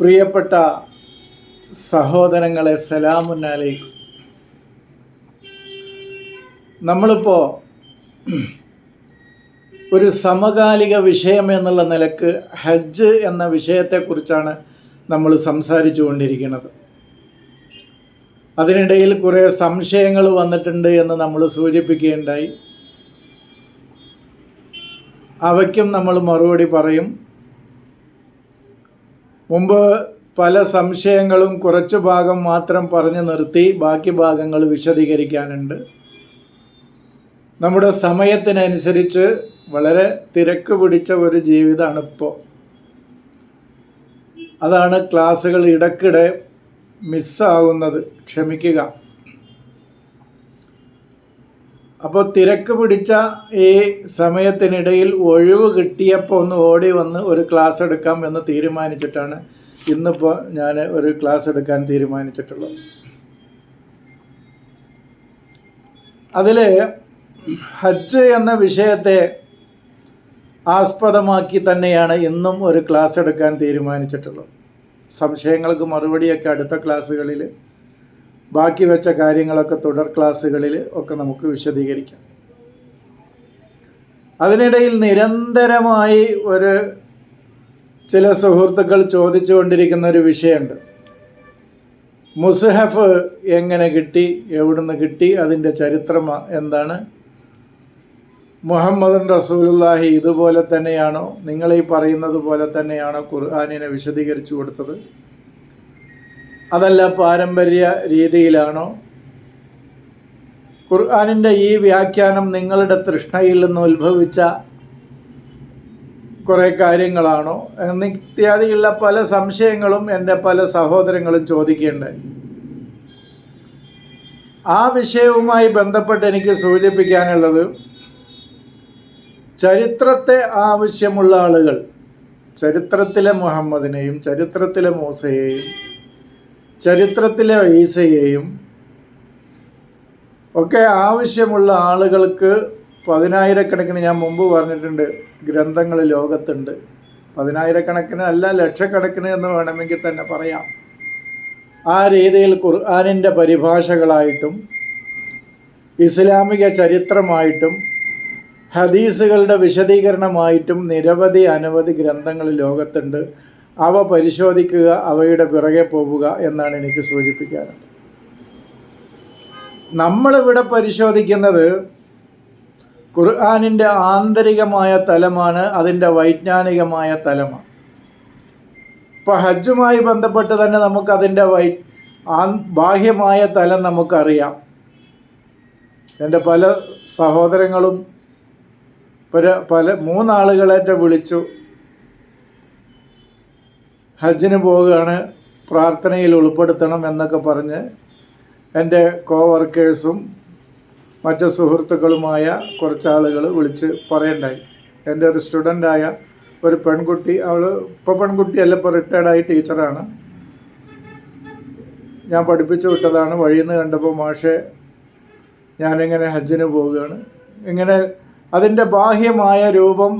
പ്രിയപ്പെട്ട സഹോദരങ്ങളെ സലാമുന്നലേക്കും നമ്മളിപ്പോൾ ഒരു സമകാലിക വിഷയം എന്നുള്ള നിലയ്ക്ക് ഹജ്ജ് എന്ന വിഷയത്തെക്കുറിച്ചാണ് നമ്മൾ സംസാരിച്ചു കൊണ്ടിരിക്കുന്നത്. അതിനിടയിൽ കുറേ സംശയങ്ങൾ വന്നിട്ടുണ്ട് എന്ന് നമ്മൾ സൂചിപ്പിക്കുകയുണ്ടായി. അവയ്ക്കും നമ്മൾ മറുപടി പറയും. മുമ്പ് പല സംശയങ്ങളും കുറച്ച് ഭാഗം മാത്രം പറഞ്ഞു നിർത്തി ബാക്കി ഭാഗങ്ങൾ വിശദീകരിക്കാനുണ്ട്. നമ്മുടെ സമയത്തിനനുസരിച്ച് വളരെ തിരക്ക് പിടിച്ച ഒരു ജീവിതമാണ് ഇപ്പോൾ അതാണ് ക്ലാസ്സുകൾ ഇടയ്ക്കിടെ മിസ്സാകുന്നത് ക്ഷമിക്കുക. അപ്പോൾ തിരക്ക് പിടിച്ച ഈ സമയത്തിനിടയിൽ ഒഴിവ് കിട്ടിയപ്പോൾ ഒന്ന് ഓടി വന്ന് ഒരു ക്ലാസ് എടുക്കാം എന്ന് തീരുമാനിച്ചിട്ടാണ് ഇന്നിപ്പോൾ ഞാൻ ഒരു ക്ലാസ് എടുക്കാൻ തീരുമാനിച്ചിട്ടുള്ളത്. അതിൽ ഹജ്ജ് എന്ന വിഷയത്തെ ആസ്പദമാക്കി തന്നെയാണ് ഇന്നും ഒരു ക്ലാസ് എടുക്കാൻ തീരുമാനിച്ചിട്ടുള്ളത്. സംശയങ്ങൾക്ക് മറുപടിയൊക്കെ അടുത്ത ക്ലാസ്സുകളിൽ ബാക്കി വെച്ച കാര്യങ്ങളൊക്കെ തുടർ ക്ലാസ്സുകളിൽ ഒക്കെ നമുക്ക് വിശദീകരിക്കാം. അതിനിടയിൽ നിരന്തരമായി ഒരു ചില സുഹൃത്തുക്കൾ ചോദിച്ചുകൊണ്ടിരിക്കുന്ന ഒരു വിഷയമുണ്ട്. മുസ്ഹഫ് എങ്ങനെ കിട്ടി എവിടുന്ന് കിട്ടി അതിന്റെ ചരിത്രം എന്താണ്? മുഹമ്മദ് റസൂലുല്ലാഹി ഇതുപോലെ തന്നെയാണോ? നിങ്ങളീ പറയുന്നത് പോലെ തന്നെയാണോ ഖുർആാനിനെ വിശദീകരിച്ചു കൊടുത്തത്? അതല്ല പാരമ്പര്യ രീതിയിലാണോ? ഖുർആാനിന്റെ ഈ വ്യാഖ്യാനം നിങ്ങളുടെ തൃഷ്ണയിൽ നിന്ന് ഉത്ഭവിച്ച കുറേ കാര്യങ്ങളാണോ? ഇത്യാദിയുള്ള പല സംശയങ്ങളും എന്റെ പല സഹോദരങ്ങളും ചോദിക്കേണ്ടായി ആ വിഷയവുമായി ബന്ധപ്പെട്ട് എനിക്ക് സൂചിപ്പിക്കാനുള്ളത് ചരിത്രത്തെ ആവശ്യമുള്ള ആളുകൾ ചരിത്രത്തിലെ മുഹമ്മദിനെയും ചരിത്രത്തിലെ മൂസയെയും ചരിത്രത്തിലെ ഈസയെയും ഒക്കെ ആവശ്യമുള്ള ആളുകൾക്ക് പതിനായിരക്കണക്കിന് ഞാൻ മുമ്പ് പറഞ്ഞിട്ടുണ്ട് ഗ്രന്ഥങ്ങൾ ലോകത്തുണ്ട്. പതിനായിരക്കണക്കിന് അല്ല ലക്ഷക്കണക്കിന് എന്ന് വേണമെങ്കിൽ തന്നെ പറയാം. ആ രീതിയിൽ ഖുർആാനിന്റെ പരിഭാഷകളായിട്ടും ഇസ്ലാമിക ചരിത്രമായിട്ടും ഹദീസുകളുടെ വിശദീകരണമായിട്ടും നിരവധി അനവധി ഗ്രന്ഥങ്ങൾ ലോകത്തുണ്ട്. അവ പരിശോധിക്കുക അവയുടെ പിറകെ പോവുക എന്നാണ് എനിക്ക് സൂചിപ്പിക്കാറുള്ളത് നമ്മളിവിടെ പരിശോധിക്കുന്നത് ഖുർആാനിന്റെ ആന്തരികമായ തലമാണ് അതിന്റെ വൈജ്ഞാനികമായ തലമാണ്. ഇപ്പോൾ ഹജ്ജുമായി ബന്ധപ്പെട്ട് തന്നെ നമുക്കതിന്റെ വൈ ബാഹ്യമായ തലം നമുക്കറിയാം. എന്റെ പല സഹോദരങ്ങളും പല പല മൂന്നാളുകളേറ്റ വിളിച്ചു. ഹജ്ജിന് പോവുകയാണ് പ്രാർത്ഥനയിൽ ഉൾപ്പെടുത്തണം എന്നൊക്കെ പറഞ്ഞ് എന്റെ കോ വർക്കേഴ്സും മറ്റ് സുഹൃത്തുക്കളുമായ കുറച്ച് ആളുകൾ വിളിച്ച് പറയണ്ടായി. എന്റെ ഒരു സ്റ്റുഡന്റായ ഒരു പെൺകുട്ടി അവൾ ഇപ്പോൾ പെൺകുട്ടിയല്ല ഇപ്പോൾ റിട്ടയർഡായി ടീച്ചറാണ്. ഞാൻ പഠിപ്പിച്ചു വിട്ടതാണ് വഴിയിൽ നിന്ന് കണ്ടപ്പോൾ മാഷെ ഞാനിങ്ങനെ ഹജ്ജിന് പോവുകയാണ്. ഇങ്ങനെ അതിന്റെ ബാഹ്യമായ രൂപം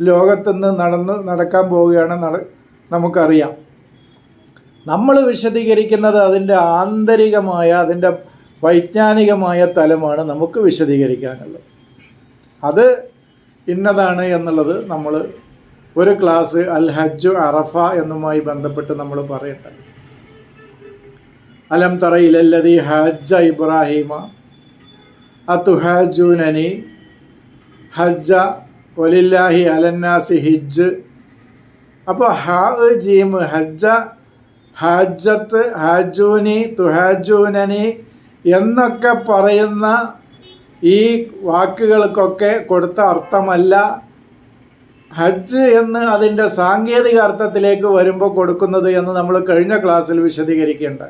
ലോകത്തുനിന്ന് നടന്ന് നടക്കാൻ പോവുകയാണ് നട നമുക്കറിയാം. നമ്മൾ വിശദീകരിക്കുന്നത് അതിന്റെ ആന്തരികമായ അതിന്റെ വൈജ്ഞാനികമായ തലമാണ് നമുക്ക് വിശദീകരിക്കാനുള്ളത്. അത് ഇന്നതാണ് എന്നുള്ളത് നമ്മൾ ഒരു ക്ലാസ് അൽ ഹജ്ജു അറഫ എന്നുമായി ബന്ധപ്പെട്ട് നമ്മൾ പറയട്ടെ അലം തറയിലല്ലതി ഹജ്ജ ഇബ്രാഹിമ അതുഹാജുനനി ഹജ്ജ ഒലില്ലാഹി അലന്നാസി ഹിജ് അപ്പോൾ ഹാ ജീം ഹജ്ജ ഹാജത്ത് ഹാജൂനി തുഹാജൂനനി എന്നൊക്കെ പറയുന്ന ഈ വാക്കുകൾക്കൊക്കെ കൊടുത്ത അർത്ഥമല്ല. ഹജ്ജ് എന്ന് അതിന്റെ സാങ്കേതിക അർത്ഥത്തിലേക്ക് വരുമ്പോൾ കൊടുക്കുന്നത് എന്ന് നമ്മൾ കഴിഞ്ഞ ക്ലാസ്സിൽ വിശദീകരിക്കേണ്ട.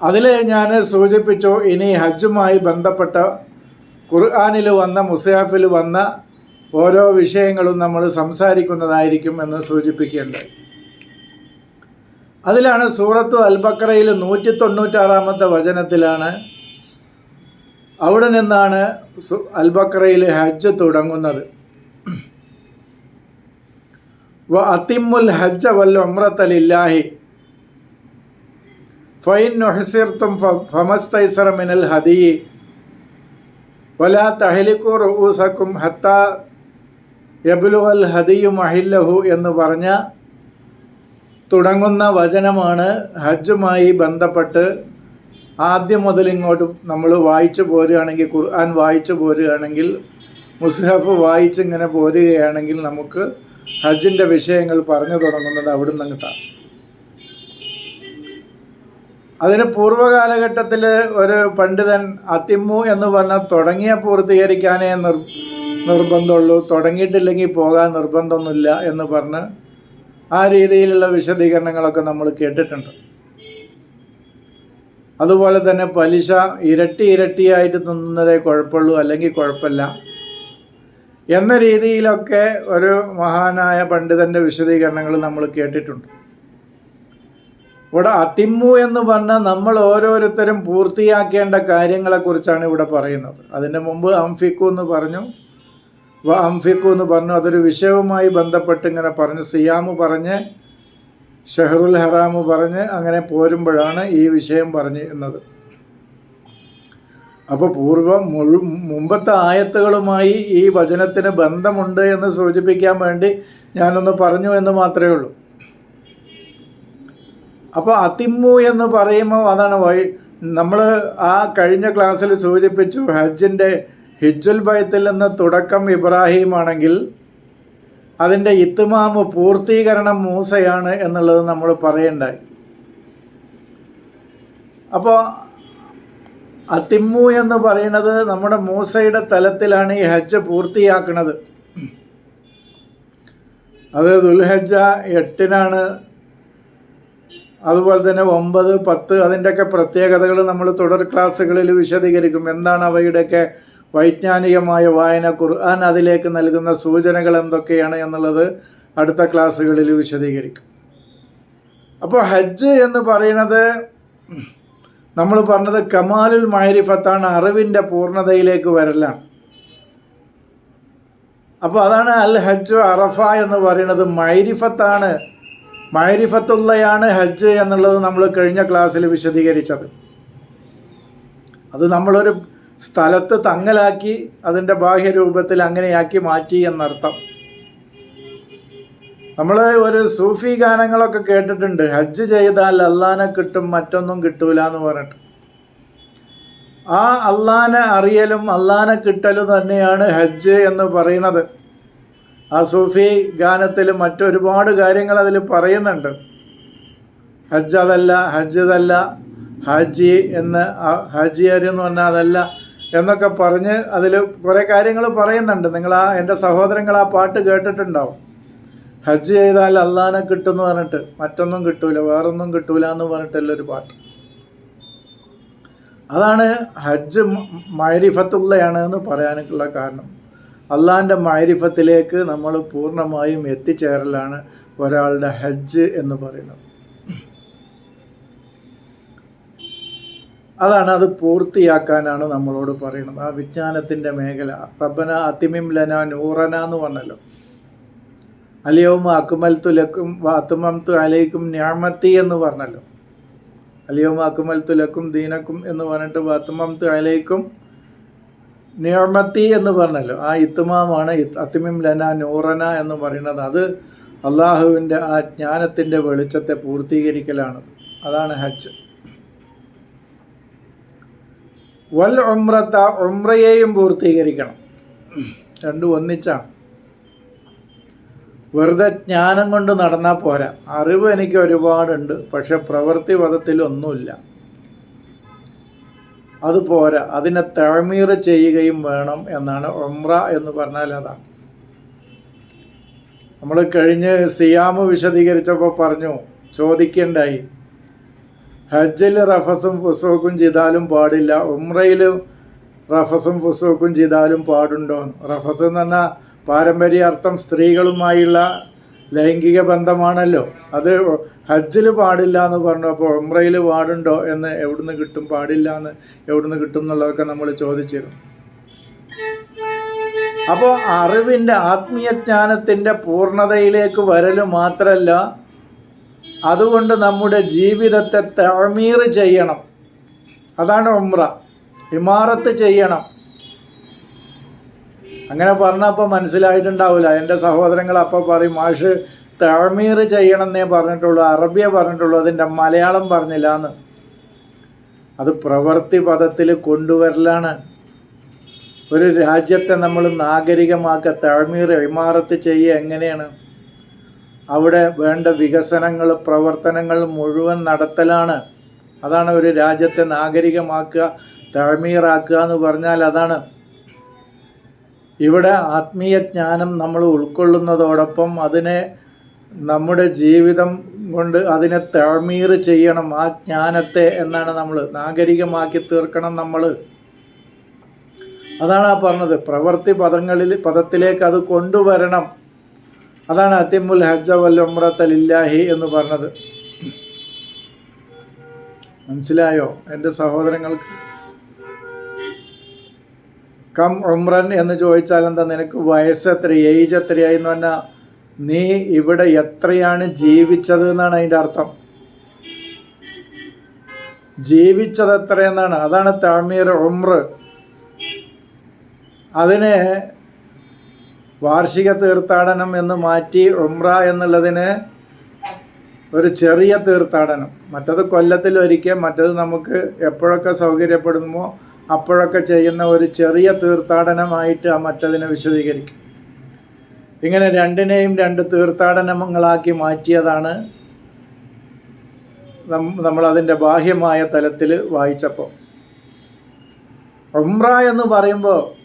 അതിൽ ഞാൻ സൂചിപ്പിച്ചു ഇനി ഹജ്ജുമായി ബന്ധപ്പെട്ട ഖുർആാനിൽ വന്ന മുസാഫിൽ വന്ന ഓരോ വിഷയങ്ങളും നമ്മൾ സംസാരിക്കുന്നതായിരിക്കും എന്ന് സൂചിപ്പിക്കേണ്ടത് അതിലാണ് സൂറത്ത് അൽബക്കറയിൽ നൂറ്റി തൊണ്ണൂറ്റാറാമത്തെ വചനത്തിലാണ് അവിടെ നിന്നാണ് അൽബക്രയിൽ ഹജ്ജ് തുടങ്ങുന്നത്. വ അതിമുൽ ഹജ്ജ വൽ ഉംറത്തലില്ലാഹി ഫൈൻ നൊഹസിർത്തും ഫമസ്തൈസറ മിനൽ ഹദീ. വലാ തഹലിക്കു റൂസക്കും ഹത്ത യബുലുവൽ ഹദിയു മഹില്ലഹു എന്ന് പറഞ്ഞ തുടങ്ങുന്ന വചനമാണ് ഹജ്ജുമായി ബന്ധപ്പെട്ട് ആദ്യം മുതൽ ഇങ്ങോട്ട് നമ്മൾ വായിച്ചു പോരുകയാണെങ്കിൽ ഖുർആൻ വായിച്ചു പോരുകയാണെങ്കിൽ മുസ്ഹഫ് വായിച്ചിങ്ങനെ പോരുകയാണെങ്കിൽ നമുക്ക് ഹജ്ജിന്റെ വിഷയങ്ങൾ പറഞ്ഞു തുടങ്ങുന്നത് അവിടെ നിന്ന് കിട്ടാം അതിന് പൂർവകാലഘട്ടത്തിൽ ഒരു പണ്ഡിതൻ അതിമു എന്ന് പറഞ്ഞാൽ തുടങ്ങിയ പൂർത്തീകരിക്കാനേ നിർ നിർബന്ധമുള്ളൂ. തുടങ്ങിയിട്ടില്ലെങ്കിൽ പോകാൻ നിർബന്ധമൊന്നുമില്ല എന്ന് പറഞ്ഞ് ആ രീതിയിലുള്ള വിശദീകരണങ്ങളൊക്കെ നമ്മൾ കേട്ടിട്ടുണ്ട്. അതുപോലെ തന്നെ പലിശ ഇരട്ടി ഇരട്ടിയായിട്ട് തിന്നുന്നതേ കുഴപ്പമുള്ളൂ അല്ലെങ്കിൽ കുഴപ്പമില്ല. എന്ന രീതിയിലൊക്കെ ഒരു മഹാനായ പണ്ഡിതന്റെ വിശദീകരണങ്ങൾ നമ്മൾ കേട്ടിട്ടുണ്ട്. ഇവിടെ അതിമ്മു എന്ന് പറഞ്ഞാൽ നമ്മൾ ഓരോരുത്തരും പൂർത്തിയാക്കേണ്ട കാര്യങ്ങളെക്കുറിച്ചാണ് ഇവിടെ പറയുന്നത്. അതിന്റെ മുമ്പ് അംഫിക്കു എന്ന് പറഞ്ഞു അംഫിക്കു എന്ന് പറഞ്ഞു അതൊരു വിഷയവുമായി ബന്ധപ്പെട്ട് ഇങ്ങനെ പറഞ്ഞ്. സിയാമ് പറഞ്ഞ് ഷെഹറുൽ ഹറാമ് പറഞ്ഞ് അങ്ങനെ പോരുമ്പോഴാണ് ഈ വിഷയം പറഞ്ഞിരുന്നത് അപ്പോൾ പൂർവ മുഴു മുമ്പത്തെ ആയത്തുകളുമായി ഈ വചനത്തിന് ബന്ധമുണ്ട് എന്ന് സൂചിപ്പിക്കാൻ വേണ്ടി ഞാനൊന്ന് പറഞ്ഞു എന്ന് മാത്രമേ ഉള്ളൂ. അപ്പോൾ അതിമ്മു എന്ന് പറയുമ്പോൾ അതാണ് വൈ നമ്മൾ ആ കഴിഞ്ഞ ക്ലാസ്സിൽ സൂചിപ്പിച്ചു ഹജ്ജിന്റെ ഹിജുൽ ബൈത്തിൽ നിന്ന് തുടക്കം ഇബ്രാഹിം ആണെങ്കിൽ അതിന്റെ ഇത്തുമാമ് പൂർത്തീകരണം മൂസയാണ് എന്നുള്ളത് നമ്മൾ പറയണ്ടായി. അപ്പോൾ അതിമ്മു എന്ന് പറയുന്നത് നമ്മുടെ മൂസയുടെ തലത്തിലാണ് ഈ ഹജ്ജ് പൂർത്തിയാക്കുന്നത്. അത് ദുൽഹജ്ജ എട്ടിനാണ്. അതുപോലെ തന്നെ ഒമ്പത് പത്ത് അതിന്റെയൊക്കെ പ്രത്യേകതകൾ നമ്മൾ തുടർ ക്ലാസ്സുകളിൽ വിശദീകരിക്കും. എന്താണ് അവയുടെയൊക്കെ വൈജ്ഞാനികമായ വായന ഖുർആൻ അതിലേക്ക് നൽകുന്ന സൂചനകൾ എന്തൊക്കെയാണ് എന്നുള്ളത് അടുത്ത ക്ലാസ്സുകളിൽ വിശദീകരിക്കും. അപ്പോൾ ഹജ്ജ് എന്ന് പറയുന്നത് നമ്മൾ പറഞ്ഞത് കമാലുൽ മഹരിഫത്താണ് അറിവിന്റെ പൂർണതയിലേക്ക് വരലാണ്. അപ്പോൾ അതാണ് അൽ ഹജ്ജു അറഫ എന്ന് പറയുന്നത്. മൈരിഫത്താണ് മൈരിഫത്തുള്ളയാണ് ഹജ്ജ് എന്നുള്ളത് നമ്മൾ കഴിഞ്ഞ ക്ലാസ്സിൽ വിശദീകരിച്ചത്. അത് നമ്മളൊരു സ്ഥലത്ത് തങ്ങലാക്കി അതിന്റെ ബാഹ്യരൂപത്തിൽ അങ്ങനെയാക്കി മാറ്റി എന്നർത്ഥം. നമ്മൾ ഒരു സൂഫി ഗാനങ്ങളൊക്കെ കേട്ടിട്ടുണ്ട്. ഹജ്ജ് ചെയ്താൽ അള്ളാനെ കിട്ടും മറ്റൊന്നും കിട്ടൂല എന്ന് പറഞ്ഞിട്ട്. ആ അള്ളാനെ അറിയലും അള്ളാനെ കിട്ടലും തന്നെയാണ് ഹജ്ജ് എന്ന് പറയുന്നത്. ആ സൂഫി ഗാനത്തിൽ മറ്റൊരുപാട് കാര്യങ്ങൾ അതിൽ പറയുന്നുണ്ട്. ഹജ്ജ് അതല്ല ഹജ്ജ് അതല്ല ഹാജി എന്ന് ഹാജിയർ എന്ന് പറഞ്ഞാൽ അതല്ല എന്നൊക്കെ പറഞ്ഞ് അതിൽ കുറേ കാര്യങ്ങൾ പറയുന്നുണ്ട്. നിങ്ങൾ ആ എന്റെ സഹോദരങ്ങൾ ആ പാട്ട് കേട്ടിട്ടുണ്ടാവും. ഹജ്ജ് ചെയ്താൽ അള്ളാനെ കിട്ടുമെന്ന് പറഞ്ഞിട്ട് മറ്റൊന്നും കിട്ടൂല വേറൊന്നും കിട്ടൂല എന്ന് പറഞ്ഞിട്ടല്ല ഒരു പാട്ട്. അതാണ് ഹജ്ജ് മൈരിഫത്തുള്ളയാണ് എന്ന് പറയാനുള്ള കാരണം. അള്ളാന്റെ മൈരിഫത്തിലേക്ക് നമ്മൾ പൂർണമായും എത്തിച്ചേരലാണ് ഒരാളുടെ ഹജ്ജ് എന്ന് പറയുന്നത്. അതാണ് അത് പൂർത്തിയാക്കാനാണ് നമ്മളോട് പറയുന്നത്. ആ വിജ്ഞാനത്തിന്റെ മേഖല. റബ്ബന അതിമിം ലന നൂറന എന്ന് പറഞ്ഞല്ലോ. അലിയവും തുലക്കും ലക്കും അത്തുമംതു അലയിക്കും ഞാമത്തി എന്ന് പറഞ്ഞല്ലോ. അലിയവും അക്കുമൽ തുലക്കും ദീനക്കും എന്ന് പറഞ്ഞിട്ട് വാത്തുമംതു അലയിക്കും നിയമത്തി എന്ന് പറഞ്ഞല്ലോ. ആ ഇത്തുമാമാണ് അത്തിമിം ലന നൂറന എന്ന് പറയുന്നത്. അത് അള്ളാഹുവിന്റെ ആ ജ്ഞാനത്തിന്റെ വെളിച്ചത്തെ പൂർത്തീകരിക്കലാണ്. അതാണ് ഹജ്ജ്. വൽ ഉമ്രത്ത ഉമ്രയെയും പൂർത്തീകരിക്കണം. രണ്ടും ഒന്നിച്ചാണ്. വെറുതെ ജ്ഞാനം കൊണ്ട് നടന്നാൽ പോരാ. അറിവ് എനിക്ക് ഒരുപാടുണ്ട് പക്ഷെ പ്രവൃത്തി പദത്തിൽ ഒന്നുമില്ല. അത് പോരാ. അതിനെ തഴമീർ ചെയ്യുകയും വേണം എന്നാണ് ഒമ്ര എന്ന് പറഞ്ഞാൽ അതാണ് നമ്മൾ കഴിഞ്ഞ് സിയാമ് വിശദീകരിച്ചപ്പോൾ പറഞ്ഞു ചോദിക്കേണ്ടായി. ഹജ്ജിൽ റഫസും ഫുസൂക്കും ചെയ്താലും പാടില്ല. ഉമ്രയിൽ റഫസും ഫുസൂക്കും ചെയ്താലും പാടുണ്ടോ? റഫസ് എന്ന് പറഞ്ഞാൽ പാരമ്പര്യ അർത്ഥം സ്ത്രീകളുമായുള്ള ലൈംഗിക ബന്ധമാണല്ലോ. അത് ഹജ്ജിൽ പാടില്ല എന്ന് പറഞ്ഞു അപ്പോൾ ഉമ്രയിൽ പാടുണ്ടോ എന്ന് എവിടുന്ന് കിട്ടും? പാടില്ല എന്ന് എവിടുന്ന് കിട്ടും എന്നുള്ളതൊക്കെ നമ്മൾ ചോദിച്ചിരുന്നു. അപ്പോൾ അറിവിന്റെ ആത്മീയജ്ഞാനത്തിന്റെ പൂർണതയിലേക്ക് വരൽ മാത്രമല്ല അതുകൊണ്ട് നമ്മുടെ ജീവിതത്തെ തഴമീർ ചെയ്യണം. അതാണ് ഉമ്ര ഇമാറത്ത് ചെയ്യണം. അങ്ങനെ പറഞ്ഞപ്പോൾ മനസ്സിലായിട്ടുണ്ടാവില്ല എന്റെ സഹോദരങ്ങൾ അപ്പോൾ പറയും മാഷ് തഴമീർ ചെയ്യണമെന്നേ പറഞ്ഞിട്ടുള്ളൂ. അറബിയെ പറഞ്ഞിട്ടുള്ളൂ. അതിന്റെ മലയാളം പറഞ്ഞില്ല എന്ന് അത് പ്രവൃത്തി പദത്തിൽ കൊണ്ടുവരലാണ്. ഒരു രാജ്യത്തെ നമ്മൾ നാഗരികമാക്കുക തഴമീർ ഇമാറത്ത് ചെയ്യുക എങ്ങനെയാണ്? അവിടെ വേണ്ട വികസനങ്ങൾ പ്രവർത്തനങ്ങൾ മുഴുവൻ നടത്തലാണ്. അതാണ് ഒരു രാജ്യത്തെ നാഗരികമാക്കുക തഴമീറാക്കുക എന്ന് പറഞ്ഞാൽ അതാണ്. ഇവിടെ ആത്മീയ ജ്ഞാനം നമ്മൾ ഉൾക്കൊള്ളുന്നതോടൊപ്പം അതിനെ നമ്മുടെ ജീവിതം കൊണ്ട് അതിനെ തഴമീർ ചെയ്യണം. ആ ജ്ഞാനത്തെ എന്നാണ് നമ്മൾ നാഗരികമാക്കി തീർക്കണം നമ്മൾ. അതാണ് ആ പറഞ്ഞത്. പ്രവൃത്തി പദങ്ങളിൽ പദത്തിലേക്ക് അത് കൊണ്ടുവരണം. അതാണ് അത്തിമുൽ ഹജ്ജ വൽ ഉമ്രത്തലില്ലാഹി എന്ന് പറഞ്ഞത്. മനസ്സിലായോ? എന്റെ സഹോദരങ്ങൾക്ക് കം ഉമ്രൻ എന്ന് ചോദിച്ചാൽ എന്താ നിനക്ക് വയസ്സ് എത്ര ഏജ് എത്രയായി എന്ന് പറഞ്ഞാൽ നീ ഇവിടെ എത്രയാണ് ജീവിച്ചത് എന്നാണ് അതിന്റെ അർത്ഥം. ജീവിച്ചത് എത്രയെന്നാണ്? അതാണ് താമീർ ഉമ്ര അതിന് വാർഷിക തീർത്ഥാടനം എന്ന് മാറ്റി ഉംറ എന്നുള്ളതിന് ഒരു ചെറിയ തീർത്ഥാടനം. മറ്റത് കൊല്ലത്തിൽ ഒരിക്കൽ മറ്റത് നമുക്ക് എപ്പോഴൊക്കെ സൗകര്യപ്പെടുമോ അപ്പോഴൊക്കെ ചെയ്യുന്ന ഒരു ചെറിയ തീർത്ഥാടനമായിട്ട് ആ മറ്റതിനെ വിശദീകരിക്കും. ഇങ്ങനെ രണ്ടിനെയും രണ്ട് തീർത്ഥാടനങ്ങളാക്കി മാറ്റിയതാണ് നമ്മൾ അതിന്റെ ബാഹ്യമായ തലത്തിൽ വായിച്ചപ്പോൾ. ഉംറ എന്ന് പറയുമ്പോൾ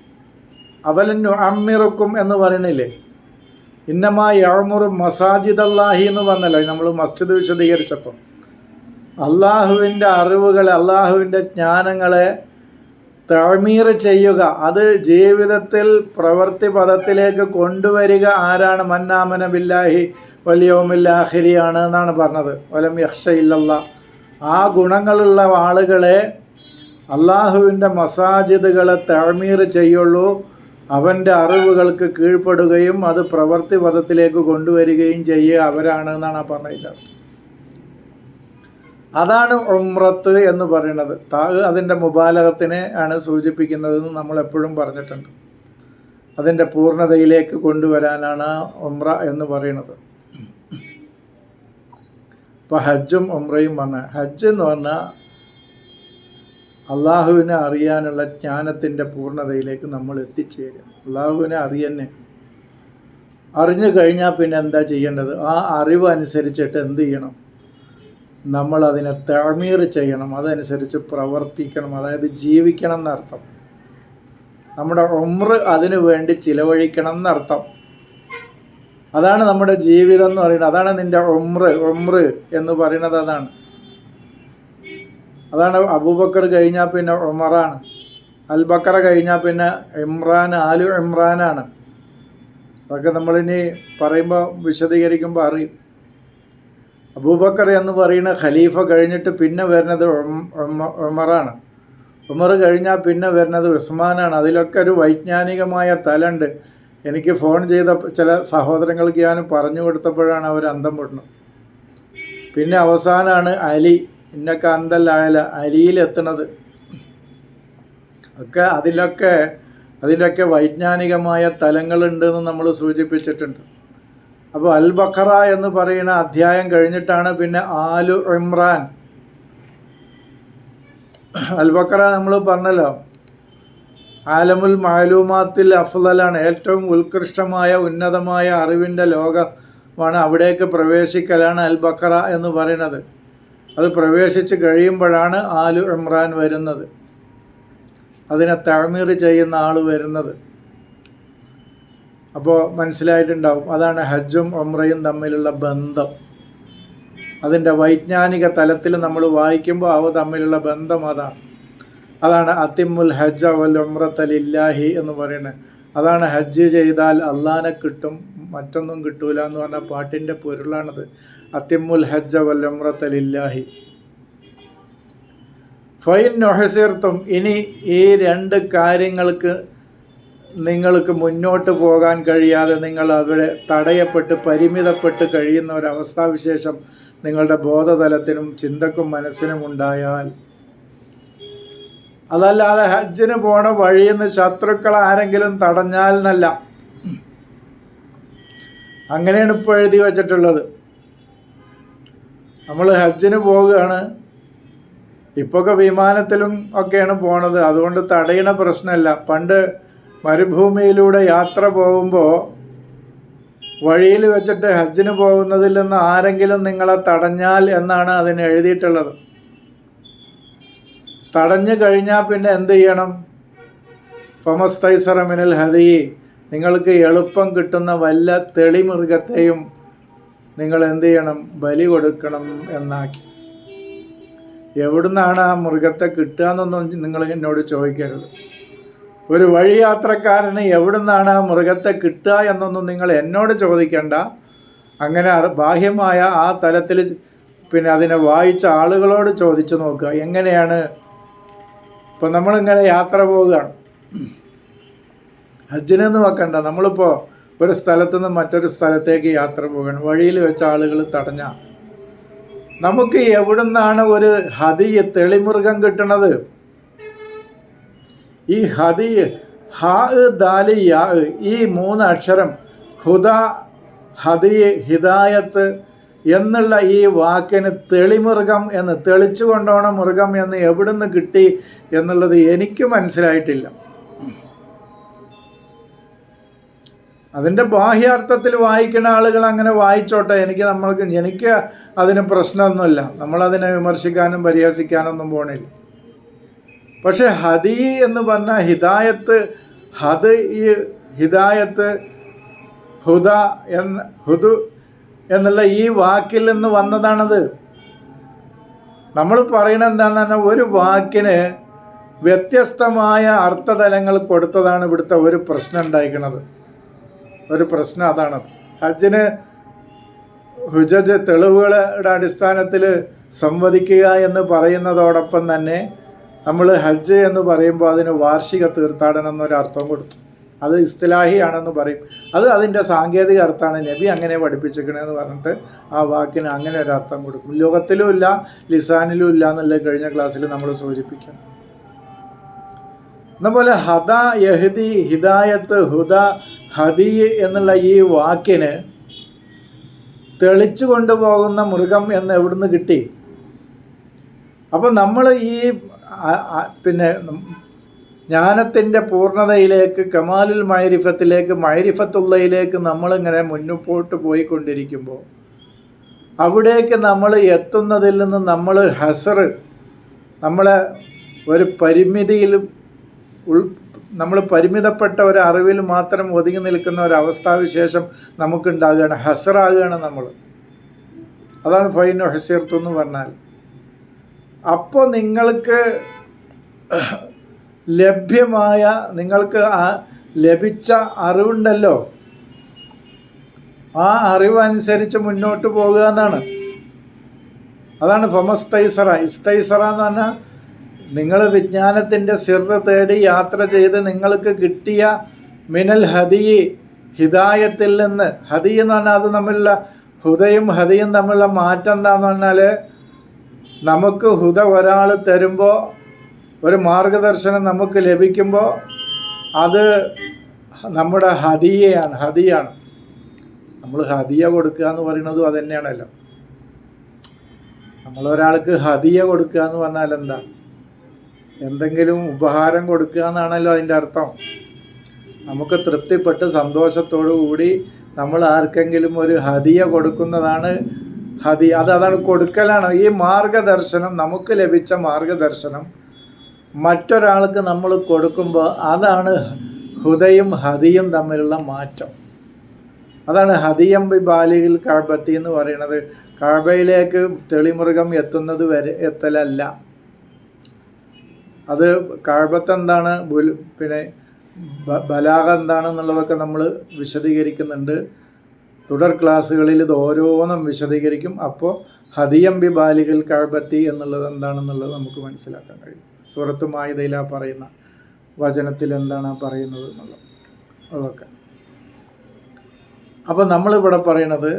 അവലൻ അമ്മിറുക്കും എന്ന് പറയണില്ലേ? ഇന്നമാ യഴമുറു മസാജിദ് അള്ളാഹി എന്ന് പറഞ്ഞല്ലോ. നമ്മൾ മസ്ജിദ് വിശദീകരിച്ചപ്പം. അള്ളാഹുവിന്റെ അറിവുകളെ അള്ളാഹുവിന്റെ ജ്ഞാനങ്ങളെ തഴമീർ ചെയ്യുക. അത് ജീവിതത്തിൽ പ്രവൃത്തി പദത്തിലേക്ക് കൊണ്ടുവരിക ആരാണ്? മന്നാമന ബില്ലാഹി വലിയോമില്ലാഹിരിയാണ് എന്നാണ് പറഞ്ഞത്. വലം യക്ഷ ഇല്ലല്ല. ആ ഗുണങ്ങളുള്ള ആളുകളെ അള്ളാഹുവിന്റെ മസാജിദുകളെ തഴമീർ ചെയ്യുള്ളൂ. അവന്റെ അറിവുകൾക്ക് കീഴ്പ്പെടുകയും അത് പ്രവൃത്തി പദത്തിലേക്ക് കൊണ്ടുവരികയും ചെയ്യുക അവരാണ് എന്നാണ് ആ പറഞ്ഞത് അതാണ് ഉമ്രത്ത് എന്ന് പറയുന്നത്. താ അതിന്റെ മുബാലകത്തിനെ ആണ് സൂചിപ്പിക്കുന്നതെന്ന് നമ്മൾ എപ്പോഴും പറഞ്ഞിട്ടുണ്ട്. അതിന്റെ പൂർണതയിലേക്ക് കൊണ്ടുവരാനാണ് ഉമ്ര എന്ന് പറയുന്നത്. ഇപ്പോൾ ഹജ്ജും ഉമ്രയും പറഞ്ഞ ഹജ്ജ് എന്ന് പറഞ്ഞാൽ അള്ളാഹുവിനെ അറിയാനുള്ള ജ്ഞാനത്തിന്റെ പൂർണതയിലേക്ക് നമ്മൾ എത്തിച്ചേരും അള്ളാഹുവിനെ അറിയന്നെ. അറിഞ്ഞു കഴിഞ്ഞാൽ പിന്നെ എന്താ ചെയ്യേണ്ടത്? ആ അറിവ് അനുസരിച്ചിട്ട് എന്ത് ചെയ്യണം? നമ്മൾ അതിനെ തഴമീർ ചെയ്യണം. അതനുസരിച്ച് പ്രവർത്തിക്കണം. അതായത് ജീവിക്കണം എന്നർത്ഥം. നമ്മുടെ ഉമ്ര അതിനു വേണ്ടി ചിലവഴിക്കണം എന്നർത്ഥം. അതാണ് നമ്മുടെ ജീവിതം എന്ന് പറയുന്നത്. അതാണ് നിന്റെ ഉമ്ര ഉമ്ര എന്ന് പറയുന്നത് അതാണ്. അതാണ് അബൂബക്കർ കഴിഞ്ഞാൽ പിന്നെ ഉമറാണ്. അൽബക്കറ കഴിഞ്ഞാൽ പിന്നെ ഇമ്രാൻ ആലു ഇമ്രാനാണ്. അതൊക്കെ നമ്മളിനി പറയുമ്പോൾ വിശദീകരിക്കുമ്പോൾ അറിയും. അബൂബക്കർ എന്ന് പറയുന്ന ഖലീഫ കഴിഞ്ഞിട്ട് പിന്നെ വരുന്നത് ഉമറാണ്. ഉമർ കഴിഞ്ഞാൽ പിന്നെ വരുന്നത് ഉസ്മാനാണ്. അതിലൊക്കെ ഒരു വൈജ്ഞാനികമായ തലുണ്ട്. എനിക്ക് ഫോൺ ചെയ്ത ചില സഹോദരങ്ങൾക്ക് ഞാൻ പറഞ്ഞു കൊടുത്തപ്പോഴാണ് അവർ അന്തം വിടുന്നത്. പിന്നെ അവസാനമാണ് അലി. ഇന്നൊക്കെ അന്തല്ലായാല അരിയിലെത്തണത്. ഒക്കെ അതിലൊക്കെ അതിലൊക്കെ വൈജ്ഞാനികമായ തലങ്ങളുണ്ടെന്ന് നമ്മൾ സൂചിപ്പിച്ചിട്ടുണ്ട്. അപ്പോൾ അൽ ബഖറ എന്ന് പറയുന്ന അധ്യായം കഴിഞ്ഞിട്ടാണ് പിന്നെ ആലു ഇമ്രാൻ. അൽ ബഖറ നമ്മൾ പറഞ്ഞല്ലോ ആലമുൽ മാലൂമാത്തിൽ അഫ്ലലാണ് ഏറ്റവും ഉത്കൃഷ്ടമായ ഉന്നതമായ അറിവിന്റെ ലോകമാണ് അവിടേക്ക് പ്രവേശിക്കലാണ് അൽ ബഖറ എന്ന് പറയുന്നത്. അത് പ്രവേശിച്ച് കഴിയുമ്പോഴാണ് ആലു ഇമ്രാൻ വരുന്നത്. അതിനെ തഴമീർ ചെയ്യുന്ന ആൾ വരുന്നത്. അപ്പോൾ മനസ്സിലായിട്ടുണ്ടാവും അതാണ് ഹജ്ജും ഒമ്രയും തമ്മിലുള്ള ബന്ധം. അതിന്റെ വൈജ്ഞാനിക തലത്തിൽ നമ്മൾ വായിക്കുമ്പോൾ അവ തമ്മിലുള്ള ബന്ധം അതാണ്. അതാണ് അത്തിമുൽ ഹജ്ജ വൽ ഒമ്രത്തലില്ലാഹി എന്ന് പറയുന്നത്. അതാണ് ഹജ്ജ് ചെയ്താൽ അള്ളാനെ കിട്ടും മറ്റൊന്നും കിട്ടൂല എന്ന് പറഞ്ഞ പാട്ടിന്റെ പൊരുളാണത്. അത്തിമുൽ ഹജ്ജ വല്ലമ്രത്തലില്ലാഹി ഫൈൻ നൊഹസീർത്തും ഇനി ഈ രണ്ട് കാര്യങ്ങൾക്ക് നിങ്ങൾക്ക് മുന്നോട്ട് പോകാൻ കഴിയാതെ നിങ്ങൾ അവിടെ തടയപ്പെട്ട് പരിമിതപ്പെട്ട് കഴിയുന്ന ഒരവസ്ഥാവിശേഷം നിങ്ങളുടെ ബോധതലത്തിനും ചിന്തക്കും മനസ്സിനും ഉണ്ടായാൽ അതല്ലാതെ ഹജ്ജിന് പോണ വഴിയെന്ന് ശത്രുക്കൾ ആരെങ്കിലും തടഞ്ഞാൽ എന്നല്ല അങ്ങനെയാണ് ഇപ്പോൾ എഴുതി വച്ചിട്ടുള്ളത്. നമ്മൾ ഹജ്ജിന് പോവുകയാണ്. ഇപ്പൊക്കെ വിമാനത്തിലും ഒക്കെയാണ് പോണത്. അതുകൊണ്ട് തടയണ പ്രശ്നമല്ല പണ്ട് മരുഭൂമിയിലൂടെ യാത്ര പോകുമ്പോൾ വഴിയിൽ വെച്ചിട്ട് ഹജ്ജിന് പോകുന്നതിൽ നിന്ന് ആരെങ്കിലും നിങ്ങളെ തടഞ്ഞാൽ എന്നാണ് അതിന് എഴുതിയിട്ടുള്ളത്. തടഞ്ഞു കഴിഞ്ഞാൽ പിന്നെ എന്ത് ചെയ്യണം? ഫമസ്തൈസറ മിനൽ ഹദി നിങ്ങൾക്ക് എളുപ്പം കിട്ടുന്ന വല്ല തെളിമൃഗത്തെയും നിങ്ങൾ എന്ത് ചെയ്യണം? ബലി കൊടുക്കണം എന്നാക്കി. എവിടുന്നാണ് ആ മൃഗത്തെ കിട്ടുക എന്നൊന്നും നിങ്ങൾ എന്നോട് ചോദിക്കരുത്. ഒരു വഴി യാത്രക്കാരന് എവിടുന്നാണ് ആ മൃഗത്തെ കിട്ടുക എന്നൊന്നും നിങ്ങൾ എന്നോട് ചോദിക്കണ്ട. അങ്ങനെ ബാഹ്യമായ ആ തലത്തിൽ പിന്നെ അതിനെ വായിച്ച ആളുകളോട് ചോദിച്ചു നോക്കുക. എങ്ങനെയാണ് ഇപ്പം നമ്മളിങ്ങനെ യാത്ര പോവുകയാണ്. ഹജ്ജിനെന്ന് വെക്കണ്ട. നമ്മളിപ്പോൾ ഒരു സ്ഥലത്തു നിന്ന് മറ്റൊരു സ്ഥലത്തേക്ക് യാത്ര പോവുകയാണ്. വഴിയിൽ വെച്ച ആളുകൾ തടഞ്ഞ. നമുക്ക് എവിടുന്നാണ് ഒരു ഹതിയ തെളിമൃഗം കിട്ടണത്? ഈ ഹതി ഹാ ദാലി യാ ഈ മൂന്ന് അക്ഷരം ഹുദ ഹതി ഹിദായത്ത് എന്നുള്ള ഈ വാക്കിന് തെളിമൃഗം എന്ന് തെളിച്ചു കൊണ്ടോണ മൃഗം എന്ന് എവിടുന്ന് കിട്ടി എന്നുള്ളത് എനിക്ക് മനസ്സിലായിട്ടില്ല. അതിന്റെ ബാഹ്യാർത്ഥത്തിൽ വായിക്കുന്ന ആളുകൾ അങ്ങനെ വായിച്ചോട്ടെ. എനിക്ക് നമ്മൾക്ക് എനിക്ക് അതിന് പ്രശ്നമൊന്നുമില്ല. നമ്മളതിനെ വിമർശിക്കാനും പരിഹസിക്കാനൊന്നും പോണില്ല. പക്ഷെ ഹദി എന്ന് പറഞ്ഞ ഹിദായത്ത് ഹദ് ഈ ഹിദായത്ത് ഹുദ എന്ന ഹുദു എന്നുള്ള ഈ വാക്കിൽ നിന്ന് വന്നതാണത്. നമ്മൾ പറയുന്നത് എന്താണെന്ന് പറഞ്ഞാൽ ഒരു വാക്കിന് വ്യത്യസ്തമായ അർത്ഥതലങ്ങൾ കൊടുത്തതാണ് ഇവിടുത്തെ ഒരു പ്രശ്നം ഉണ്ടായിരിക്കുന്നത് ഒരു പ്രശ്നം അതാണ്. ഹജ്ജിന് ഹുജജ് തെളിവുകളുടെ അടിസ്ഥാനത്തിൽ സംവദിക്കുക എന്ന് പറയുന്നതോടൊപ്പം തന്നെ നമ്മൾ ഹജ്ജ് എന്ന് പറയുമ്പോൾ അതിന് വാർഷിക തീർത്ഥാടനം എന്നൊരു അർത്ഥം കൊടുത്തു. അത് ഇസ്തിലാഹിയാണെന്ന് പറയും. അത് അതിന്റെ സാങ്കേതിക അർത്ഥമാണ് നബി അങ്ങനെ പഠിപ്പിച്ചിരിക്കണമെന്ന് പറഞ്ഞിട്ട് ആ വാക്കിന് അങ്ങനെ ഒരു അർത്ഥം കൊടുക്കും. ലോകത്തിലും ഇല്ല ലിസാനിലും ഇല്ല എന്നുള്ള കഴിഞ്ഞ ക്ലാസ്സിൽ നമ്മൾ സൂചിപ്പിക്കും എന്നപോലെ ഹദ യഹദി ഹിദായത്ത് ഹുദ ഹദി എന്നുള്ള ഈ വാക്കിന് തെളിച്ചു കൊണ്ടുപോകുന്ന മൃഗം എന്ന് എവിടുന്ന് കിട്ടി? അപ്പം നമ്മൾ ഈ പിന്നെ ജ്ഞാനത്തിന്റെ പൂർണതയിലേക്ക് കമാലുൽ മൈരിഫത്തിലേക്ക് മൈരിഫത്തുള്ളയിലേക്ക് നമ്മളിങ്ങനെ മുന്നോട്ട് പോയിക്കൊണ്ടിരിക്കുമ്പോൾ അവിടേക്ക് നമ്മൾ എത്തുന്നതിൽ നിന്ന് നമ്മൾ ഹസർ നമ്മളെ ഒരു പരിമിതിയിലും ഉൾ നമ്മൾ പരിമിതപ്പെട്ട ഒരു അറിവിൽ മാത്രം ഒതുങ്ങി നിൽക്കുന്ന ഒരു അവസ്ഥാവിശേഷം നമുക്കുണ്ടാകുകയാണ്. ഹസറാകുകയാണ് നമ്മൾ. അതാണ് ഫൈൻ ഹസീർത്തു എന്ന് പറഞ്ഞാൽ. അപ്പോൾ നിങ്ങൾക്ക് ലഭ്യമായ നിങ്ങൾക്ക് ആ ലഭിച്ച അറിവുണ്ടല്ലോ. ആ അറിവനുസരിച്ച് മുന്നോട്ട് പോകുക എന്നാണ്. അതാണ് ഫമസ്തൈസറ. ഇസ്തൈസറ എന്ന് പറഞ്ഞാൽ നിങ്ങൾ വിജ്ഞാനത്തിന്റെ സിറ് തേടി യാത്ര ചെയ്ത് നിങ്ങൾക്ക് കിട്ടിയ മിനൽ ഹദി ഹിദായത്തിൽ നിന്ന്. ഹദി എന്ന് പറഞ്ഞാൽ അത് തമ്മിലുള്ള ഹുദയും ഹദിയും തമ്മിലുള്ള മാറ്റം എന്താണെന്ന് പറഞ്ഞാൽ നമുക്ക് ഹുദ ഒരാൾ തരുമ്പോൾ ഒരു മാർഗദർശനം നമുക്ക് ലഭിക്കുമ്പോൾ അത് നമ്മുടെ ഹദിയയാണ് ഹദിയാണ്. നമ്മൾ ഹദിയ കൊടുക്കുക എന്ന് പറയുന്നത് അത് തന്നെയാണല്ലോ നമ്മളൊരാൾക്ക് ഹദിയ കൊടുക്കുക എന്ന് പറഞ്ഞാൽ എന്താ? എന്തെങ്കിലും ഉപഹാരം കൊടുക്കുക എന്നാണല്ലോ അതിന്റെ അർത്ഥം. നമുക്ക് തൃപ്തിപ്പെട്ട് സന്തോഷത്തോടു കൂടി നമ്മൾ ആർക്കെങ്കിലും ഒരു ഹദിയ കൊടുക്കുന്നതാണ് ഹതി അത് അതാണ് കൊടുക്കലാണ്. ഈ മാർഗദർശനം നമുക്ക് ലഭിച്ച മാർഗദർശനം മറ്റൊരാൾക്ക് നമ്മൾ കൊടുക്കുമ്പോൾ അതാണ് ഹുദയും ഹതിയും തമ്മിലുള്ള മാറ്റം. അതാണ് ഹതിയം ബി ബാലിയിൽ കഴബത്തി എന്ന് പറയുന്നത്. കഴബയിലേക്ക് തെളിമൃഗം എത്തുന്നത് വരെ എത്തലല്ല. അത് കഴബത്ത് എന്താണ്? പിന്നെ ബലാഗ എന്താണെന്നുള്ളതൊക്കെ നമ്മൾ വിശദീകരിക്കുന്നുണ്ട്. തുടർ ക്ലാസ്സുകളിൽ ഇത് ഓരോന്നും വിശദീകരിക്കും. അപ്പോൾ ഹദിയം ബി ബാലികൾ കഴബത്തി എന്നുള്ളത് എന്താണെന്നുള്ളത് നമുക്ക് മനസ്സിലാക്കാൻ കഴിയും. സൂറത്ത് മായുതയില പറയുന്ന വചനത്തിൽ എന്താണ് പറയുന്നത് എന്നുള്ളത്. അതൊക്കെ. അപ്പോൾ നമ്മളിവിടെ പറയണത്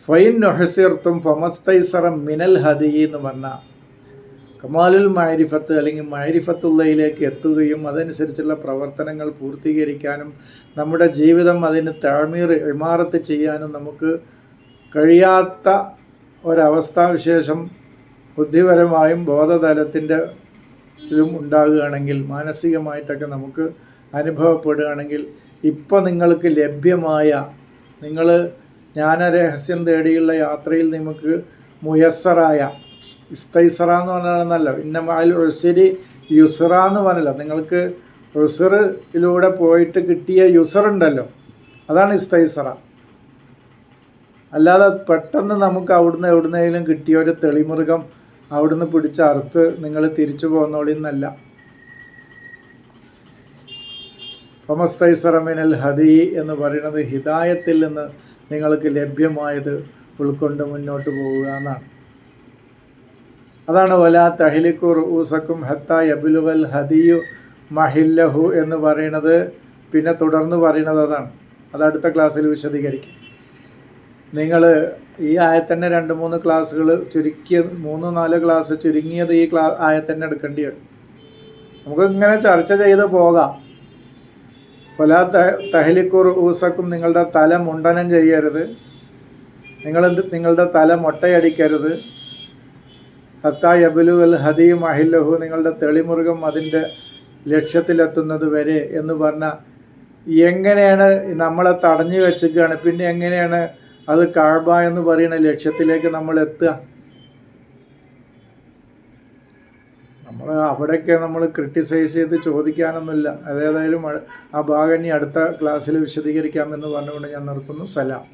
ഫൈൻ നൊഹസിർത്തും ഫമസ്തൈസറ മിനൽ ഹദി എന്ന് പറഞ്ഞാൽ കമാലുൽ മാരിഫത്ത് അല്ലെങ്കിൽ മാരിഫത്തുള്ളയിലേക്ക് എത്തുകയും അതനുസരിച്ചുള്ള പ്രവർത്തനങ്ങൾ പൂർത്തീകരിക്കാനും നമ്മുടെ ജീവിതം അതിന് താഴ്മീർ ഇമാറത്ത് ചെയ്യാനും നമുക്ക് കഴിയാത്ത ഒരവസ്ഥാവിശേഷം ബുദ്ധിപരമായും ബോധതലത്തിന്റെ ഉണ്ടാകുകയാണെങ്കിൽ മാനസികമായിട്ടൊക്കെ നമുക്ക് അനുഭവപ്പെടുകയാണെങ്കിൽ ഇപ്പം നിങ്ങൾക്ക് ലഭ്യമായ നിങ്ങൾ ജ്ഞാനരഹസ്യം തേടിയുള്ള യാത്രയിൽ നിങ്ങൾക്ക് മുയസ്സറായ ഇസ്തൈസറ എന്ന് പറഞ്ഞാൽ അതിൽ ഒസിരി യുസറ എന്ന് പറഞ്ഞല്ലോ. നിങ്ങൾക്ക് ഉസറിലൂടെ പോയിട്ട് കിട്ടിയ യുസർ ഉണ്ടല്ലോ അതാണ് ഇസ്തൈസറ. അല്ലാതെ പെട്ടെന്ന് നമുക്ക് അവിടുന്ന് എവിടുന്നെങ്കിലും കിട്ടിയ ഒരു തെളിമൃഗം അവിടുന്ന് പിടിച്ചറുത്ത് നിങ്ങൾ തിരിച്ചു പോകുന്നോളിന്നല്ല ഫമസ്തൈസറമിനൽ ഹദി എന്ന് പറയുന്നത് ഹിദായത്തിൽ നിന്ന് നിങ്ങൾക്ക് ലഭ്യമായത് ഉൾക്കൊണ്ട് മുന്നോട്ട് പോവുക എന്നാണ്. അതാണ് വല തഹലിക്കു റൂസക്കും ഹത്ത യബുലുവൽ ഹദിയു മഹില്ലഹു എന്ന് പറയുന്നത് പിന്നെ തുടർന്ന് പറയുന്നത് അതാണ്. അത് അടുത്ത ക്ലാസ്സിൽ വിശദീകരിക്കും. നിങ്ങൾ ഈ ആയത്തന്നെ രണ്ട് മൂന്ന് ക്ലാസ്സുകൾ ചുരുക്കിയ മൂന്ന് നാല് ക്ലാസ് ചുരുങ്ങിയത് ഈ ക്ലാ ആയത്തന്നെ എടുക്കേണ്ടി വരും. നമുക്ക് ഇങ്ങനെ ചർച്ച ചെയ്ത് പോകാം. പല തഹലിക്കൂർ ഊസക്കും നിങ്ങളുടെ തല മുണ്ടനം ചെയ്യരുത്. നിങ്ങൾ നിങ്ങളുടെ തല മൊട്ടയടിക്കരുത്. ഹത്താ യബുലു അൽ ഹദിയും അഹില്ലഹു നിങ്ങളുടെ തെളിമുറുകം അതിന്റെ ലക്ഷ്യത്തിലെത്തുന്നത് വരെ എന്ന് പറഞ്ഞാൽ എങ്ങനെയാണ് നമ്മളെ തടഞ്ഞു വെച്ചിരിക്കുകയാണ്? പിന്നെ എങ്ങനെയാണ് അത് കാഴ്ബ എന്ന് പറയുന്ന ലക്ഷ്യത്തിലേക്ക് നമ്മൾ എത്തുക. നമ്മൾ അവിടെയൊക്കെ നമ്മൾ ക്രിട്ടിസൈസ് ചെയ്ത് ചോദിക്കാനൊന്നുമില്ല. അതേതായാലും ആ ഭാഗം ഇനി അടുത്ത ക്ലാസ്സിൽ വിശദീകരിക്കാമെന്ന് പറഞ്ഞുകൊണ്ട് ഞാൻ നിർത്തുന്നു. സലാം.